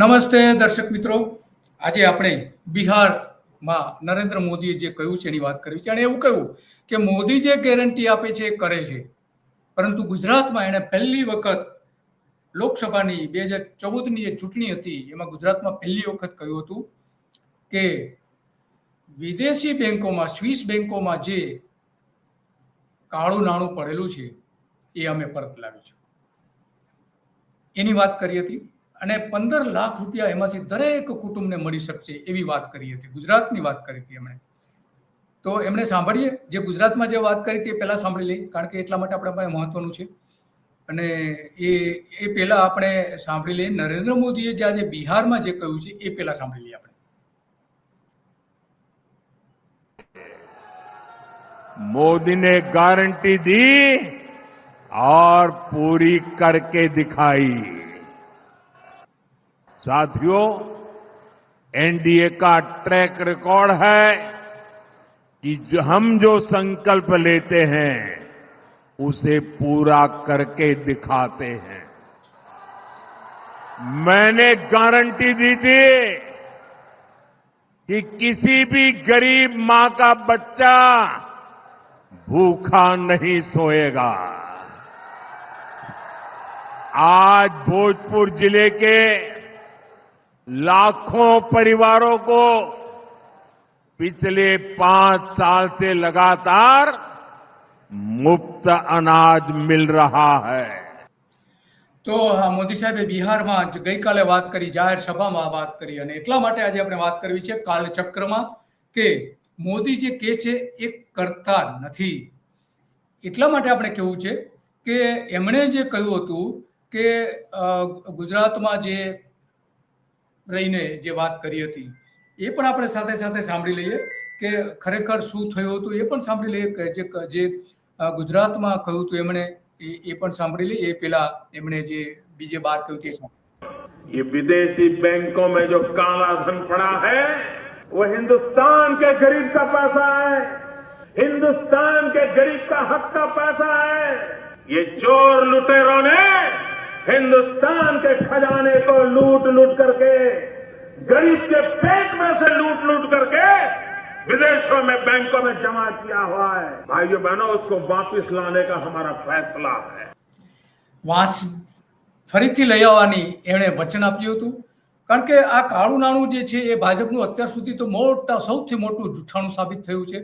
નમસ્તે દર્શક મિત્રો. આજે આપણે બિહારમાં નરેન્દ્ર મોદીએ જે કહ્યું છે એની વાત કરવી છે. અને એવું કહ્યું કે મોદી જે ગેરંટી આપે છે એ કરે છે. પરંતુ ગુજરાતમાં એણે પહેલી વખત લોકસભાની બે હજાર ચૌદની જે ચૂંટણી હતી, એમાં ગુજરાતમાં પહેલી વખત કહ્યું હતું કે વિદેશી બેંકોમાં, સ્વિસ બેંકોમાં જે કાળું નાણું પડેલું છે, એ અમે પરત લાવીશું. એની વાત કરી હતી. અને પંદર લાખ રૂપિયા એમાંથી દરેક કુટુંબને મળી શકશે એવી વાત કરી હતી ગુજરાતની વાત કરી હતી એમણે તો એમણે સાંભળીએ જે ગુજરાતમાં જે વાત કરી હતી એ પહેલાં સાંભળી લઈએ કારણ કે એટલા માટે આપણે પાસે મહત્વનું છે અને એ એ પહેલાં આપણે સાંભળી લઈએ નરેન્દ્ર મોદીએ જે આજે બિહારમાં જે કહ્યું છે એ પહેલાં સાંભળી લઈએ આપણે मोदी ने गारंटी दी और पूरी करके दिखाई साथियों एनडीए का ट्रैक रिकॉर्ड है कि हम जो संकल्प लेते हैं, उसे पूरा करके दिखाते हैं। मैंने गारंटी दी थी कि किसी भी गरीब माँ का बच्चा भूखा नहीं सोएगा। आज भोजपुर ज़िले के लाखों परिवारों को पिछले पांच साल से लगातार मुफ्त अनाज मिल रहा है તો આ મોદી સાહેબે બિહારમાં જ ગઈકાલે વાત કરી જાહેર સભામાં આ વાત કરી અને એટલા માટે આજે આપણે વાત કરવી છે કાલચક્રમાં કે મોદી જે કહે છે એ કરતા નથી એટલા માટે આપણે કહેવું છે કે એમણે જે કહ્યું હતું કે અ, ગુજરાતમાં જે રહીને જે વાત કરી હતી એ પણ આપણે સાથે સાથે સાંભળી લઈએ કે ખરેખર શું થયું હતું એ પણ સાંભળી લઈએ કે જે જે અ, ગુજરાતમાં કહ્યું હતું એમણે એ એ પણ સાંભળી લઈએ એ પેલા એમણે જે બીજે બાર કહ્યું તે સાંભળી ये विदेशी बैंकों में जो काला धन पड़ा है वो हिंदुस्तान के गरीब का पैसा है हिंदुस्तान के गरीब का हक का पैसा है ये चोर लुटेरों ने हिंदुस्तान के खजाने को लूट लूट करके गरीब के पेट में से लूट लूट करके विदेशों में बैंकों में जमा किया हुआ है भाइयों बहनों उसको वापस लाने का हमारा फैसला है વાંસ ફરીથી લઈ આવવાની એમણે વચન આપ્યું હતું કારણ કે આ કાળું નાણું જે છે એ ભાજપનું અત્યાર સુધી તો મોટા સૌથી મોટું જૂઠાણું સાબિત થયું છે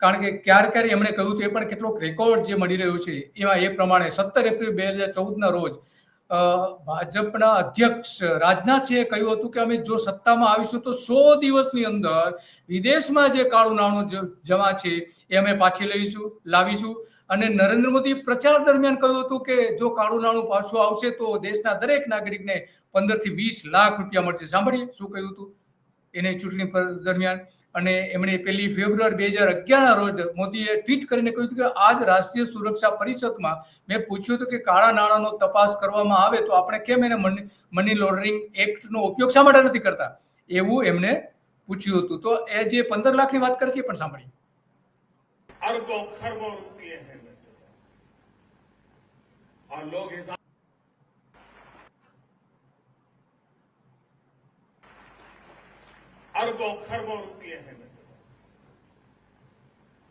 કારણ કે ક્યારે ક્યારે એમણે કહ્યું હતું એ પણ કેટલોક રેકોર્ડ જે મળી રહ્યો છે એમાં એ પ્રમાણે સત્તર એપ્રિલ બે હજાર ચૌદના રોજ અ, ભાજપના અધ્યક્ષ રાજનાથસિંહે કહ્યું હતું કે અમે જો સત્તામાં આવીશું તો સો દિવસની અંદર વિદેશમાં જે કાળું નાણું જમા છે એ અમે પાછી લઈશું, લાવીશું. અને નરેન્દ્ર મોદી પ્રચાર દરમિયાન કહ્યું હતું કે જો કાળું નાણું પાછું આવશે તો દેશના દરેક નાગરિકને પંદરથી વીસ લાખ રૂપિયા મળશે. સાંભળીએ શું કહ્યું હતું? એને ચૂંટણી દરમિયાન અને એમણે પહેલી ફેબ્રુઆરી બે હજાર અગિયારના રોજ મોદીએ ટ્વીટ કરીને કહ્યું હતું કે આજ રાષ્ટ્રીય સુરક્ષા પરિષદમાં મેં પૂછ્યું હતું કે કાળા નાણાંનો તપાસ કરવામાં આવે તો આપણે કેમ એને મની મની લોન્ડરિંગ એક્ટનો ઉપયોગ શા માટે નથી કરતા એવું એમણે પૂછ્યું હતું તો એ જે પંદર લાખની વાત કરે છે એ પણ સાંભળીએ अरबों खरबों रुपये हैं और लोग हिसाब खरबों रुपये हैं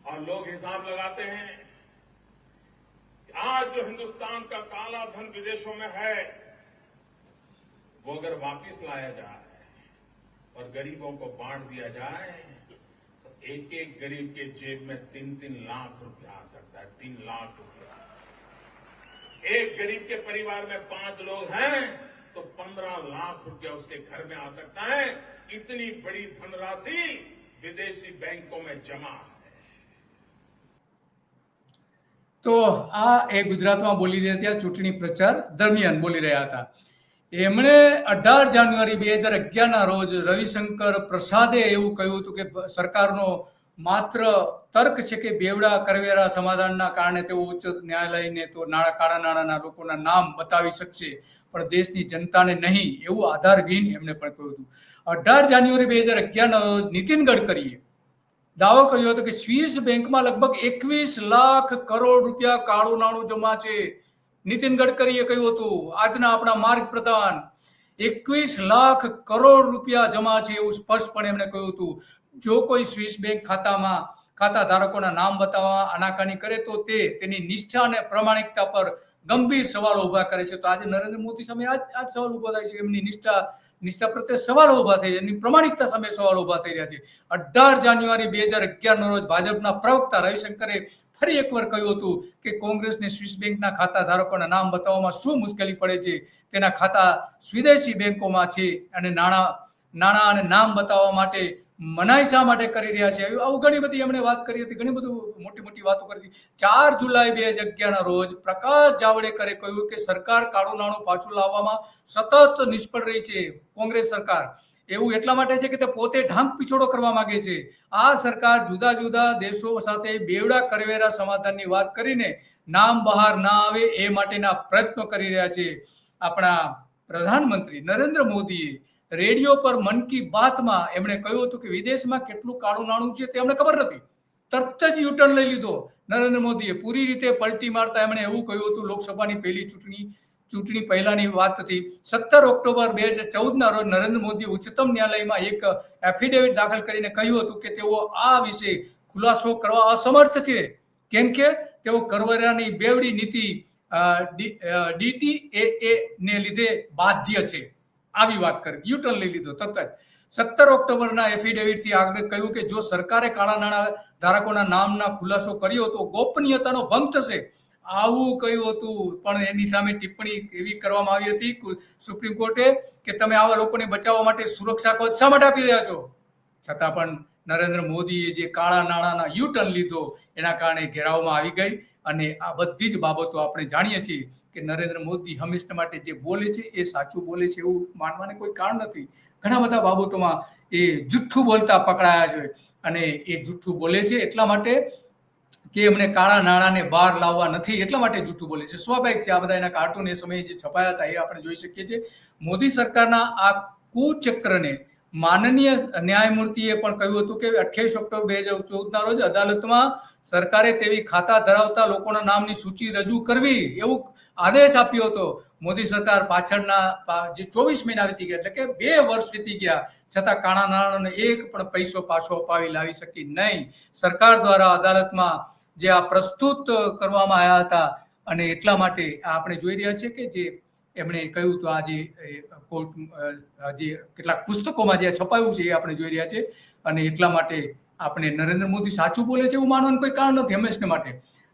और लोग हिसाब लगाते हैं कि आज जो हिंदुस्तान का काला धन विदेशों में है, वो अगर वापस लाया जाए और गरीबों को बांट दिया जाए तो एक एक गरीब के जेब में तीन तीन लाख रुपया आ सकता है, तीन लाख रुपया एक गरीब के परिवार में पाँच लोग हैं तो पंद्रह लाख रुपया उसके घर में आ सकता है। इतनी बड़ी धनराशि विदेशी बैंकों में जमा है તો આ એ ગુજરાતમાં બોલી રહ્યા હતા ચૂંટણી પ્રચાર દરમિયાન બોલી રહ્યા હતા એમણે અઢાર જાન્યુઆરી બે હજાર અગિયારના રોજ રવિશંકર પ્રસાદે એવું કહ્યું હતું કે બ- સરકારનો માત્ર તર્ક છે કે બેવડા કરવેરા સમાધાનના કારણે તેઓ ઉચ્ચ ન્યાયાલયને તો નાણાં કાળા નાણાંના લોકોના નામ બતાવી શકશે પણ દેશની જનતાને નહીં એવું આધારહીન એમણે પણ કહ્યું હતું અઢાર જાન્યુઆરી બે હજાર અગિયાર નીતિન ગડકરીએ દાવો કર્યો હતો કે સ્વિસ બેંકમાં લગભગ એકવીસ લાખ કરોડ રૂપિયા કાળું નાણું જમા છે. નીતિન ગડકરીએ કહ્યું હતું, આજના આપણા માર્ગ પ્રધાન, એકવીસ લાખ કરોડ રૂપિયા જમા છે એવું સ્પષ્ટપણે એમણે કહ્યું હતું. જો કોઈ સ્વિસ બેંક ખાતામાં, ખાતા ધારકોના નામ બતાવવા, આનાકાની કરે તો તે તેની નિષ્ઠા અને પ્રમાણિકતા પર ગંભીર સવાલો ઊભા કરે છે. તો આજે નરેન્દ્ર મોદી સામે આજ આજ સવાલ ઊભા થાય છે એમની નિષ્ઠા નિષ્ઠા પ્રત્યે સવાલો ઊભા થઈ એમની પ્રમાણિકતા સામે સવાલો ઊભા થઈ રહ્યા છે. અઢાર જાન્યુઆરી બે હજાર અગિયારનો રોજ ભાજપના પ્રવક્તા રવિશંકરે ફરી એકવાર કહ્યું હતું કે કોંગ્રેસને સ્વિસ બેંકના ખાતા ધારકોના નામ બતાવવામાં શું મુશ્કેલી પડે છે? તેના ખાતા સ્વિદેશી બેંકોમાં છે અને નાણાં નાણાં અને નામ બતાવવા માટે મનાઈ શા માટે કરી રહ્યા છે? આવું ઘણી બધી એમણે વાત કરી હતી, ઘણી બધું મોટી મોટી વાતો કરી હતી. ચાર જુલાઈ બે હજાર અગિયારના રોજ પ્રકાશ જાવડેકરે કહ્યું કે સરકાર કાળું નાણું પાછું લાવવામાં સતત નિષ્ફળ રહી છે કોંગ્રેસ સરકાર. એવું એટલા માટે છે કે તે પોતે ઢાંક પીછોડો કરવા માંગે છે. આ સરકાર જુદા જુદા દેશો સાથે બેવડા કરવેરા સમાધાનની વાત કરીને નામ બહાર ના આવે એ માટેના પ્રયત્નો કરી રહ્યા છે. આપણા પ્રધાનમંત્રી નરેન્દ્ર મોદીએ રેડિયો પર મન કી બાતમાં એમણે કહ્યું હતું કે વિદેશમાં કેટલું કાળું નાણું છે તે અમને ખબર નથી. તરત જ યુટર્ન લઈ લીધો. નરેન્દ્ર મોદીએ પૂરી રીતે પલટી મારતા એમણે એવું કહ્યું હતું, લોકસભાની પહેલી ચૂંટણી ચૂંટણી પહેલાની વાત હતી. સત્તર ઓક્ટોબર બે હજાર ચૌદના રોજ નરેન્દ્ર મોદી ઉચ્ચતમ ન્યાયાલયમાં એક એફિડેવિટ દાખલ કરીને કહ્યું હતું કે તેઓ આ વિશે ખુલાસો કરવા અસમર્થ છે. કેમ કે તેઓ કરવેરાની બેવડી નીતિ ડીટી એ ને લીધે બાધ્ય છે. આવી વાત કરી. યુટર્ન લઈ લીધો. તરત જ. સત્તર ઓક્ટોબરના એફિડેવિટથી આગળ કહ્યું કે જો સરકારે કાળા નાણાં ધારકોના નામના ખુલાસો કર્યો તો ગોપનીયતાનો ભંગ થશે. આવું કહ્યું હતું. પણ એની સામે ટિપ્પણી એવી કરવામાં આવી હતી સુપ્રીમ કોર્ટે કે તમે આવા લોકોને બચાવવા માટે સુરક્ષા કવચ શા માટે આપી રહ્યા છો? છતાં પણ નરેન્દ્ર મોદીએ જે કાળા નાણાંના યુ ટર્ન લીધો, એના કારણે ઘેરાવમાં આવી ગઈ અને આ બધી જ બાબતો આપણે જાણીએ છીએ. કે નરેન્દ્ર મોદી હંમેશા માટે જે બોલે છે એ સાચું બોલે છે એવું માનવાને કોઈ કારણ નથી. ઘણા બધા બાબતોમાં એ જુઠ્ઠું બોલતા પકડાયા છે અને એ જુઠ્ઠું બોલે છે એટલા માટે કે એમણે કાળા નાણાંને બહાર લાવવા નથી એટલા માટે જૂઠું બોલે છે. સ્વાભાવિક છે આ બધા એના કાર્ટૂન એ સમયે જે છપાયા હતા એ આપણે જોઈ શકીએ છીએ. મોદી સરકારના આ કુચક્રને માનનીય ન્યાયમૂર્તિએ પણ કહ્યું હતું કે અઠ્યાવીસ ઓક્ટોબર બે હજાર ચૌદના રોજ અદાલતમાં સરકારે તેવી ખાતા ધરાવતા લોકોના નામની સૂચિ રજૂ કરવી એવું આદેશ આપ્યો હતો. મોદી સરકાર પાછળના જે ચોવીસ મહિના વીતી ગયા એટલે કે બે વર્ષ વીતી ગયા. છતાં કાણા નાણાંનો એક પણ પૈસો પાછો અપાવી લાવી શકી નહીં. સરકાર દ્વારા અદાલતમાં જે આ પ્રસ્તુત કરવામાં આવ્યા હતા અને એટલા માટે આપણે જોઈ રહ્યા છીએ કે જે એમણે કહ્યું તો આજે કોર્ટ જે કેટલાક પુસ્તકોમાં જે છપાયું છે એ આપણે જોઈ રહ્યા છે અને એટલા માટે આપણે નરેન્દ્ર મોદી સાચું બોલે છે એવું માનવાનું કોઈ કારણ નથી હંમેશને માટે.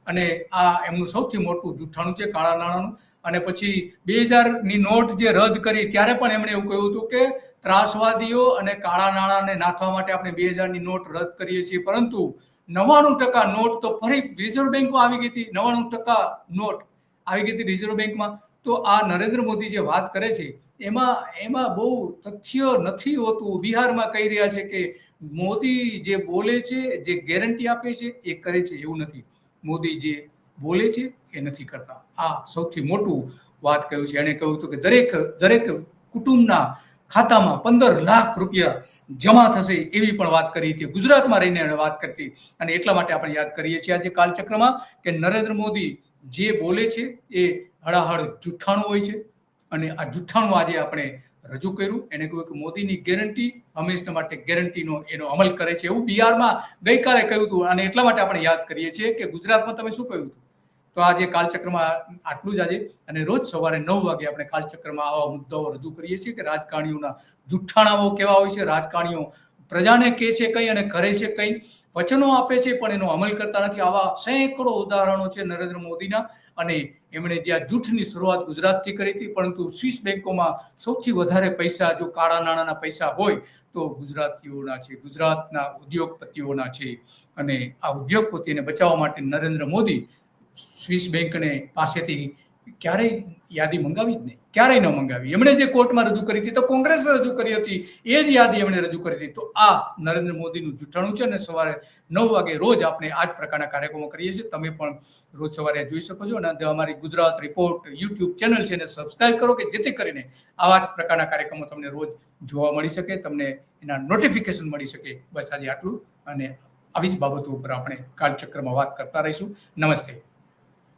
અને આ એમનું સૌથી મોટું જૂઠાણું છે કાળા નાણાંનું. અને પછી બે હજારની નોટ જે રદ કરી ત્યારે પણ એમણે એવું કહ્યું હતું કે ત્રાસવાદીઓ અને કાળા નાણાંને નાથવા માટે આપણે બે હજારની નોટ રદ કરીએ છીએ. પરંતુ નવ્વાણું ટકા નોટ તો ફરી રિઝર્વ બેંકમાં આવી ગઈ હતી. નવ્વાણું ટકા નોટ આવી ગઈ હતી રિઝર્વ બેંકમાં. તો આ નરેન્દ્ર મોદી જે વાત કરે છે, એમાં એમાં બહુ તથ્ય નથી હોતું. બિહારમાં કહી રહ્યા છે કે મોદી જે બોલે છે, જે ગેરંટી આપે છે, એ કરે છે એવું નથી. મોદી જે બોલે છે, એ નથી કરતા. આ સૌથી મોટું વાત કહ્યું છે. એણે કહ્યું હતું કે દરેક દરેક કુટુંબના ખાતામાં પંદર લાખ રૂપિયા જમા થશે એવી પણ વાત કરી હતી. ગુજરાતમાં રહીને એણે વાત કરતી. અને એટલા માટે આપણે યાદ કરીએ છીએ આજે કાલચક્રમાં કે નરેન્દ્ર મોદી જે બોલે છે, એ હળાહળ જુઠ્ઠાણું હોય છે. અને આ જુઠ્ઠાણું આજે આપણે રજૂ કર્યું. એને કહ્યું કે મોદીની ગેરંટી હંમેશા માટે ગેરંટીનો એનો અમલ કરે છે. એવું બિહારમાં ગઈકાલે કહ્યું હતું. અને એટલા માટે આપણે યાદ કરીએ છીએ કે ગુજરાતમાં તમે શું કહ્યું હતું? તો આજે કાલચક્રમાં આટલું જ આજે. અને રોજ સવારે નવ વાગે આપણે કાલચક્રમાં આવા મુદ્દાઓ રજૂ કરીએ છીએ કે રાજકારણીઓના જુઠ્ઠાણાઓ કેવા હોય છે? રાજકારણીઓ પ્રજાને કહે છે કંઈ અને કરે છે કંઈ. વચનો આપે છે, પણ એનો અમલ કરતા નથી. આવા સેંકડો ઉદાહરણો છે નરેન્દ્ર મોદીના. અને એમણે જ્યાં જૂઠની શરૂઆત ગુજરાતથી કરી હતી, પરંતુ સ્વિસ બેંકોમાં સૌથી વધારે પૈસા, જો કાળા નાણાંના પૈસા હોય, તો ગુજરાતીઓના છે, ગુજરાતના ઉદ્યોગપતિઓના છે. અને આ ઉદ્યોગપતિને બચાવવા માટે નરેન્દ્ર મોદી સ્વિસ બેંકને પાસેથી ક્યારેય યાદી મંગાવી જ નહીં. ક્યારેય ન મંગાવી. એમણે જે કોર્ટમાં રજૂ કરી હતી તો કોંગ્રેસે રજૂ કરી હતી. એ જ યાદી એમણે રજૂ કરી હતી. તો આ નરેન્દ્ર મોદીનું જૂઠાણું છે અને સવારે નવ વાગે રોજ આપણે આ જ પ્રકારના કાર્યક્રમો કરીએ છીએ. તમે પણ રોજ સવારે જોઈ શકો છો. અને અમારી ગુજરાત રિપોર્ટ યુટ્યુબ ચેનલ છે એને સબસ્ક્રાઈબ કરો કે જેથી કરીને આવા જ પ્રકારના કાર્યક્રમો તમને રોજ જોવા મળી શકે, તમને એના નોટિફિકેશન મળી શકે. બસ આજે આટલું. અને આવી જ બાબતો ઉપર આપણે કાલચક્રમાં વાત કરતા રહીશું. નમસ્તે.